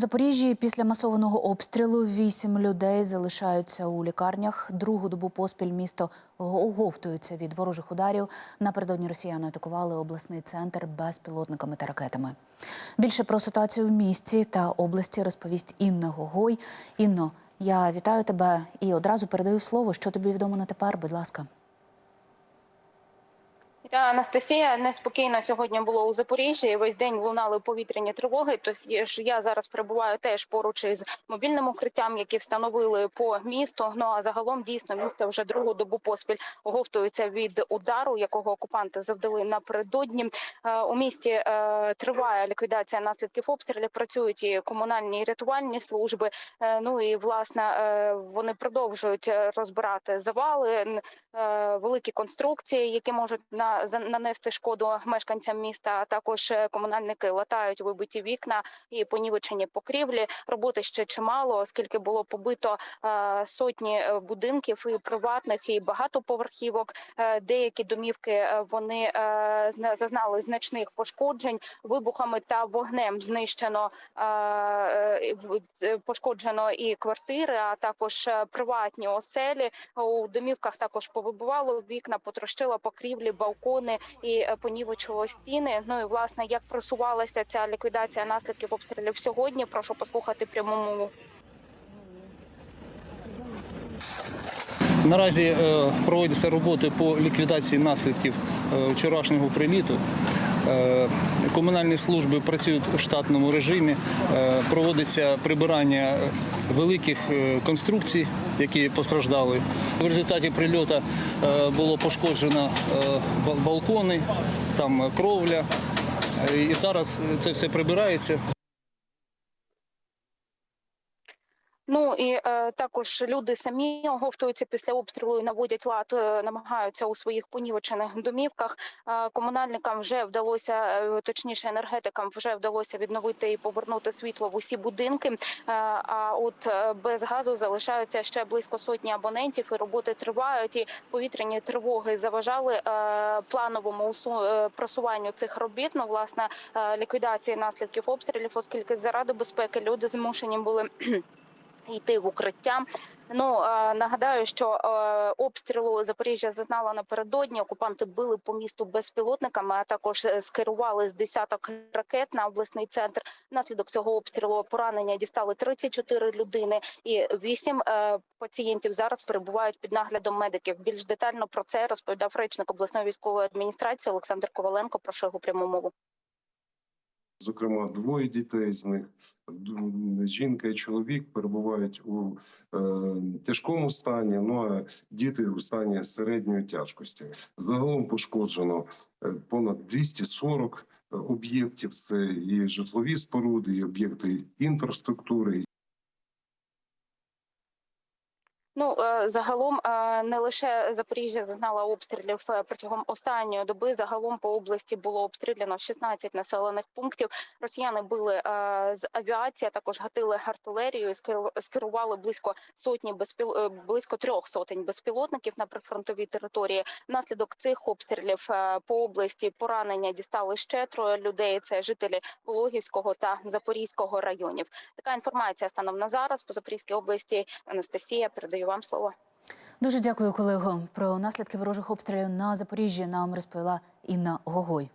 Запоріжжі після масованого обстрілу вісім людей залишаються у лікарнях. Другу добу поспіль місто оговтується від ворожих ударів. Напередодні росіяни атакували обласний центр безпілотниками та ракетами. Більше про ситуацію в місті та області розповість Інна Гогой. Інно, я вітаю тебе і одразу передаю слово. Що тобі відомо на тепер? Будь ласка. Та Анастасія неспокійно сьогодні було у Запоріжжі. Весь день лунали повітряні тривоги. Тож я зараз перебуваю теж поруч із мобільним укриттям, які встановили по місту. Ну а загалом дійсно місто вже другу добу поспіль оговтується від удару, якого окупанти завдали напередодні. Е, У місті е, триває ліквідація наслідків обстрілів. Працюють і комунальні і рятувальні служби. Е, Ну і власне е, вони продовжують е, розбирати завали, е, великі конструкції, які можуть на нанести шкоду мешканцям міста. А також е, комунальники латають вибиті вікна і понівечені покрівлі. Роботи ще чимало, оскільки було побито е, сотні е, будинків і приватних, і багатоповерхівок. Деякі домівки вони зазнали значних пошкоджень вибухами та вогнем. Знищено пошкоджено і квартири, а також приватні оселі. У домівках також повибивало вікна, потрощило покрівлі, балкони і е, понівечило стіни. Ну і власне як просувалася ця ліквідація наслідків обстрілів сьогодні. Прошу послухати прямому мову. Наразі е, проводяться роботи по ліквідації наслідків е, вчорашнього приліту. Е, Комунальні служби працюють в штатному режимі. Е, Проводиться прибирання великих е, конструкцій, які постраждали. В результаті прильоту було пошкоджено балкони, там кровля. І зараз це все прибирається. Ну і е, також люди самі оговтуються після обстрілу наводять лад, е, намагаються у своїх понівечених домівках. Е, комунальникам вже вдалося, е, точніше, енергетикам вже вдалося відновити і повернути світло в усі будинки. Е, а от е, без газу залишаються ще близько сотні абонентів, і роботи тривають. І повітряні тривоги заважали е, плановому усу- е, просуванню цих робіт. Ну, власне, е, ліквідації наслідків обстрілів, оскільки заради безпеки люди змушені були йти в укриття. Ну нагадаю, що е, обстрілу Запоріжжя зазнала напередодні. Окупанти били по місту безпілотниками, а також е, скерували з десяток ракет на обласний центр. Внаслідок цього обстрілу поранення дістали 34 людини, і 8 е, пацієнтів зараз перебувають під наглядом медиків. Більш детально про це розповідав речник обласної військової адміністрації Олександр Коваленко. Прошу його пряму мову. Зокрема, двоє дітей з них жінка і чоловік перебувають у е, тяжкому стані. Ну а діти у стані середньої тяжкості. Загалом пошкоджено е, понад 240 об'єктів. Це і житлові споруди, і об'єкти інфраструктури, Ну е, загалом е, не лише Запоріжжя зазнала обстрілів е, протягом останньої доби. Загалом по області було обстріляно 16 населених пунктів. Росіяни били з авіації, також гатили артилерію, скерували близько сотні безпіл... близько трьох сотень безпілотників на прифронтовій території. Внаслідок цих обстрілів по області поранення дістали ще троє людей. Це жителі Пологівського та Запорізького районів. Така інформація станом на зараз по Запорізькій області. Анастасія передаю вам слово. Дуже дякую, колего. Про наслідки ворожих обстрілів на Запоріжжі нам розповіла Інна Гогой.